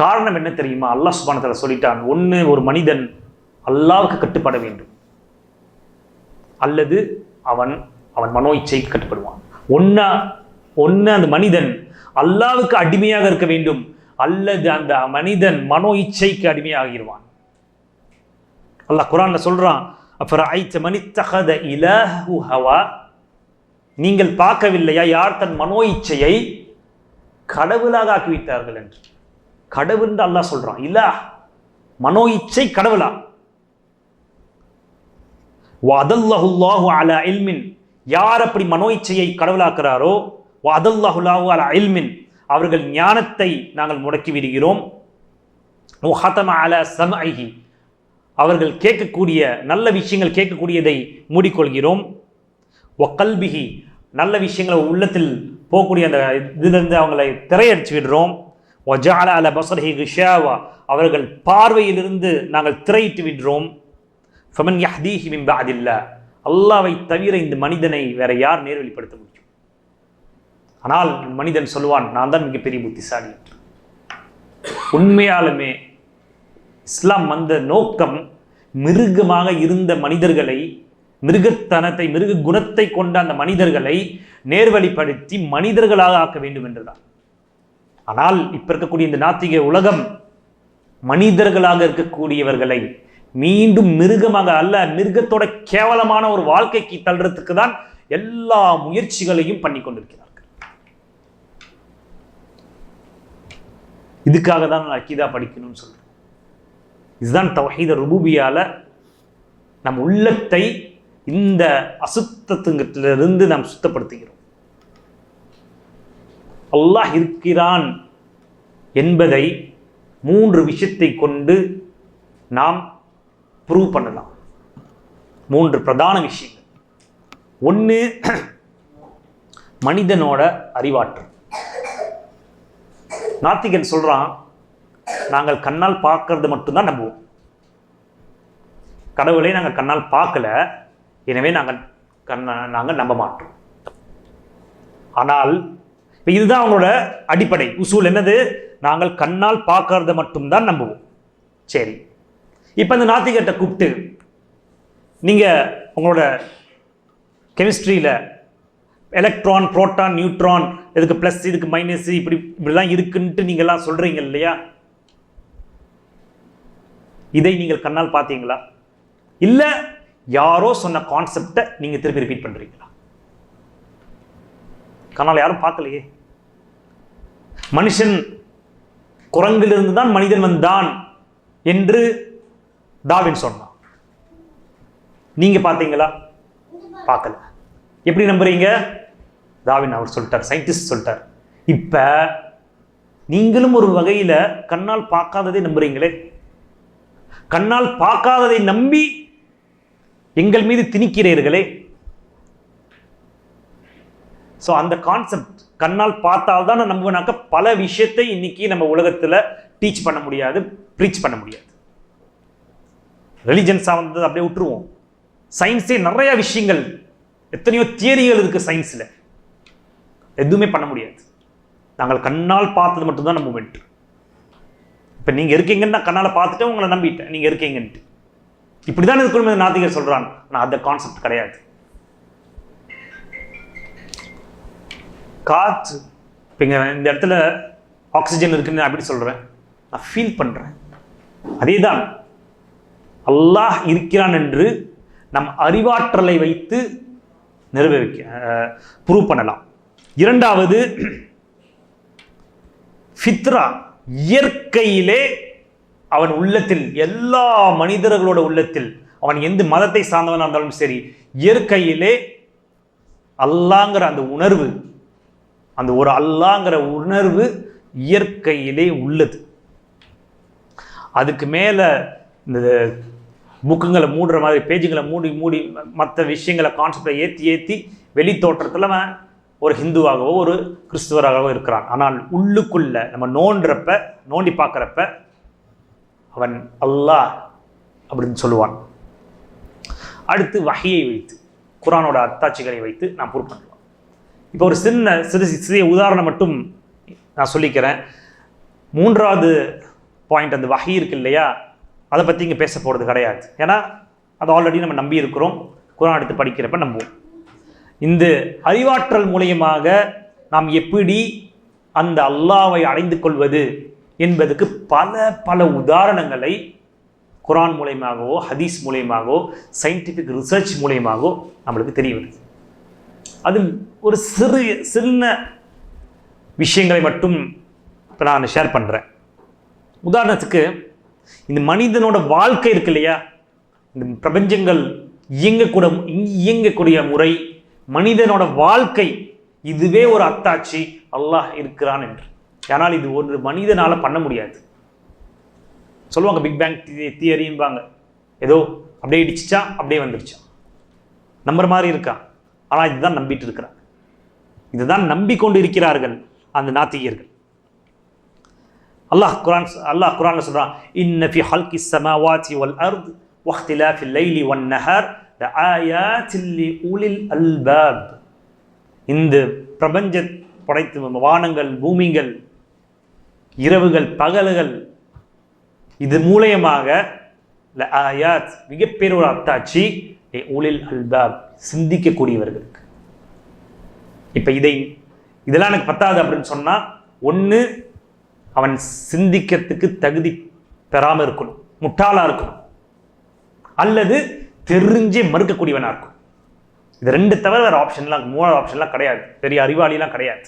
காரணம் என்ன தெரியுமா? அல்லாஹ் சுபானத்தில் சொல்லிட்டான் ஒன்று ஒரு மனிதன் அல்லாவுக்கு கட்டுப்பட வேண்டும். அல்லது அவன் அவன் மனோ இச்சைக்கு கட்டுப்படுவான். ஒன்னா ஒன்று அந்த மனிதன் அல்லாவுக்கு அடிமையாக இருக்க வேண்டும். அல்லது அந்த மனிதன் மனோ இச்சைக்கு அடிமையாகிடுவான். அல்லாஹ் குரான்ல சொல்றான் அப்புறம் நீங்கள் பார்க்கவில்லையா? யார் தன் மனோ இச்சையை கடவுளாக ஆக்கிவிட்டார்கள் என்று. கடவுள்னு என்று அல்லாஹ் சொல்றான். மனோ இச்சை கடவுளா? வதல்லஹுல்லாஹு அலா இல்மின். யார் அப்படி மனோ இச்சையை கடவுளாக்குறாரோ வதல்லஹுல்லாஹு அலா இல்மின் அவர்கள் ஞானத்தை நாங்கள் முடக்கி விடுகிறோம். ஹதம அல சம்ஐஹி. அவர்கள் கேட்கக்கூடிய நல்ல விஷயங்கள் கேட்கக்கூடியதை மூடிக்கொள்கிறோம். ஒக்கல்பிகி நல்ல விஷயங்களை உள்ளத்தில் போகக்கூடிய அந்த இதிலிருந்து அவங்களை திரையடிச்சு விடுறோம். ஒஜால அல பசரஹி கிஷாவா அவர்கள் பார்வையிலிருந்து நாங்கள் திரையிட்டு விடுறோம். ஃபமன் யஹ்தீஹி மின் பாதில்லா அல்லாவை தவிர இந்த மனிதனை வேற யார் நேர்வழிப்படுத்த முடியும்? ஆனால் மனிதன் சொல்லுவான் நான் தான் மிகப்பெரிய புத்திசாலி. உண்மையாலுமே இஸ்லாம் வந்த நோக்கம் மிருகமாக இருந்த மனிதர்களை மிருகத்தனத்தை மிருக குணத்தை கொண்ட அந்த மனிதர்களை நேர்வழிப்படுத்தி மனிதர்களாக ஆக்க வேண்டும் என்றுதான். ஆனால் இப்போ இருக்கக்கூடிய இந்த நாத்திக உலகம் மனிதர்களாக இருக்கக்கூடியவர்களை மீண்டும் மிருகமாக அல்ல மிருகத்தோட கேவலமான ஒரு வாழ்க்கைக்கு தள்ளுறதுக்கு தான் எல்லா முயற்சிகளையும் பண்ணி கொண்டிருக்கிறார்கள். இதுக்காக தான் நான் அக்கீதா படிக்கணும்னு சொல்றேன். இதுதான் தவஹீத ருபூபியால் நம் உள்ளத்தை இந்த அசுத்தத்துங்கிட்டிலிருந்து நாம் சுத்தப்படுத்துகிறோம். அல்லாஹ் இருக்கிறான் என்பதை மூன்று விஷயத்தை கொண்டு நாம் ப்ரூவ் பண்ணலாம். மூன்று பிரதான விஷயங்கள். ஒன்று மனிதனோட அறிவாற்றல். நாத்திகன் சொல்றான் நாங்கள் கண்ணால் பார்க்கறது மட்டும்தான் நம்புவோம். கடவுளை நாங்கள் கண்ணால் பார்க்கல எனவே நாங்கள் கண்ண நாங்கள் நம்ப மாட்டோம். ஆனால் இப்போ இதுதான் அவங்களோட அடிப்படை. உசூல் என்னது? நாங்கள் கண்ணால் பார்க்கறத மட்டும்தான் நம்புவோம். சரி. இப்போ இந்த நாத்திகத்தை கூப்பிட்டு நீங்கள் உங்களோட கெமிஸ்ட்ரியில் எலக்ட்ரான் புரோட்டான் நியூட்ரான் இதுக்கு ப்ளஸ் இதுக்கு மைனஸ் இப்படி இப்படிலாம் இருக்குன்ட்டு நீங்கள்லாம் சொல்கிறீங்க இல்லையா? இதை நீங்கள் கண்ணால் பார்த்தீங்களா? இல்லை யாரோ சொன்ன கான்செப்டை நீங்கள் திருப்பி ரிப்பீட் பண்ணுறீங்களா கண்ணால் யாரும் பார்க்கலையே. மனுஷன் குரங்கிலிருந்து தான் மனிதன் வந்தான் என்று டாவின் சொன்னான். நீங்க பார்த்தீங்களா? பார்க்கல. எப்படி நம்புறீங்க? டாவின் அவர் சொல்லிட்டார் சயின்டிஸ்ட் சொல்லிட்டார். இப்ப நீங்களும் ஒரு வகையில கண்ணால் பார்க்காததை நம்புறீங்களே? கண்ணால் பார்க்காததை நம்பி எங்கள் மீது திணிக்கிறீர்களே? ஸோ அந்த கான்செப்ட் கண்ணால் பார்த்தால் தான் நம்புனாக்க பல விஷயத்தை இன்னைக்கு நம்ம உலகத்தில் டீச் பண்ண முடியாது ப்ரீச் பண்ண முடியாது. ரிலிஜன்ஸாக வந்து அப்படியே விட்டுருவோம். சயின்ஸே நிறைய விஷயங்கள் எத்தனையோ தியரிகள் இருக்குது சயின்ஸில் எதுவுமே பண்ண முடியாது. நாங்கள் கண்ணால் பார்த்தது மட்டும்தான் நம்ம வென்று இப்போ நீங்கள் இருக்கீங்கன்னு நான் கண்ணால் பார்த்துட்டு உங்களை நம்பிட்டேன். நீங்கள் இருக்கீங்கன்ட்டு. இப்படி தான் இருக்கணும் நாத்திகர் சொல்கிறான் ஆனால் அந்த கான்செப்ட் கிடையாது. காற்று இப்போ இங்கே இந்த இடத்துல ஆக்சிஜன் இருக்குன்னு நான் அப்படி சொல்கிறேன் நான் ஃபீல் பண்ணுறேன் அதே தான் அல்லாஹ் இருக்கிறான் என்று நம் அறிவாற்றலை வைத்து நிரூபிக்க ப்ரூவ் பண்ணலாம். இரண்டாவது ஃபித்ரா இயற்கையிலே அவன் உள்ளத்தில் எல்லா மனிதர்களோட உள்ளத்தில் அவன் எந்த மதத்தை சார்ந்தவனாக இருந்தாலும் சரி இயற்கையிலே அல்லாங்கிற அந்த உணர்வு அந்த ஒரு அல்லாங்கிற உணர்வு இயற்கையிலே உள்ளது. அதுக்கு மேலே இந்த புக்குங்களை மூடுற மாதிரி பேஜுங்களை மூடி மூடி மற்ற விஷயங்களை கான்செப்டை ஏற்றி ஏற்றி வெளி தோற்றத்தில் அவன் ஒரு ஹிந்துவாகவோ ஒரு கிறிஸ்துவராகவோ இருக்கிறான். ஆனால் உள்ளுக்குள்ள நம்ம நோண்டுறப்ப நோண்டி பார்க்குறப்ப அவன் அல்லாஹ் அப்படின்னு சொல்லுவான். அடுத்து வகையை வைத்து குரானோட அத்தாட்சிகளை வைத்து நான் ப்ரூவ் இப்போ ஒரு சின்ன சிறு சிறிய உதாரணம் மட்டும் நான் சொல்லிக்கிறேன். மூன்றாவது பாயிண்ட் அந்த வகை இருக்கு இல்லையா? அதை பற்றி இங்கே பேச போகிறது கிடையாது. ஏன்னா அது ஆல்ரெடி நம்ம நம்பி இருக்கிறோம். குரான் எடுத்து படிக்கிறப்ப நம்புவோம். இந்த அறிவாற்றல் மூலியமாக நாம் எப்படி அந்த அல்லாவை அடைந்து கொள்வது என்பதுக்கு பல பல உதாரணங்களை குரான் மூலியமாகவோ ஹதீஸ் மூலியமாகவோ சயின்டிஃபிக் ரிசர்ச் மூலியமாகவோ நம்மளுக்கு தெரிய வருது. அது ஒரு சிறு சின்ன விஷயங்களை மட்டும் இப்போ நான் ஷேர் பண்ணுறேன் உதாரணத்துக்கு இந்த மனிதனோட வாழ்க்கை இருக்கு இல்லையா? இந்த பிரபஞ்சங்கள் இயங்கக்கூட இயங்கக்கூடிய முறை மனிதனோட வாழ்க்கை இதுவே ஒரு அத்தாட்சி அல்லாஹ் இருக்கிறான் என்று. ஆனால் இது ஒரு மனிதனால் பண்ண முடியாது. சொல்லுவாங்க பிக் பேங் தியரிம்பாங்க ஏதோ அப்படியே இடிச்சிச்சா அப்படியே வந்துருச்சா. நம்புற மாதிரி இருக்கா? ஆனால் இதுதான் நம்பிட்டு இருக்கிறாங்க. இதுதான் நம்பிக்கொண்டு இருக்கிறார்கள் அந்த நாத்திகர்கள். அல்லாஹ் குரான் அல்லாஹ் குரான் சொல்றான் இன்ன ஃபி ஹல்கி ஸமாவாதி வல் அர்த் வக்திலாஃபில் லைலி ஒன் நஹர் சில்லி லிஉலில் அல்பாப் இந்த பிரபஞ்ச படைத்து வானங்கள் பூமிகள் இரவுகள் பகல்கள் இது மூலயமாக ஆயாத் மிகப்பெரிய ஒரு அத்தாட்சி உலில் அல்பாப் சிந்திக்கக்கூடியவர்களுக்கு. இப்போ இதை இதெல்லாம் எனக்கு பத்தாது அப்படின்னு சொன்னால் ஒன்று அவன் சிந்திக்கிறதுக்கு தகுதி பெறாமல் இருக்கணும். முட்டாளாக இருக்கணும். அல்லது தெரிஞ்சே மறுக்கக்கூடியவனாக இருக்கும் இது ரெண்டு தவிர வேறு ஆப்ஷன்லாம் மூணாவது ஆப்ஷன்லாம் கிடையாது. பெரிய அறிவாளிலாம் கிடையாது.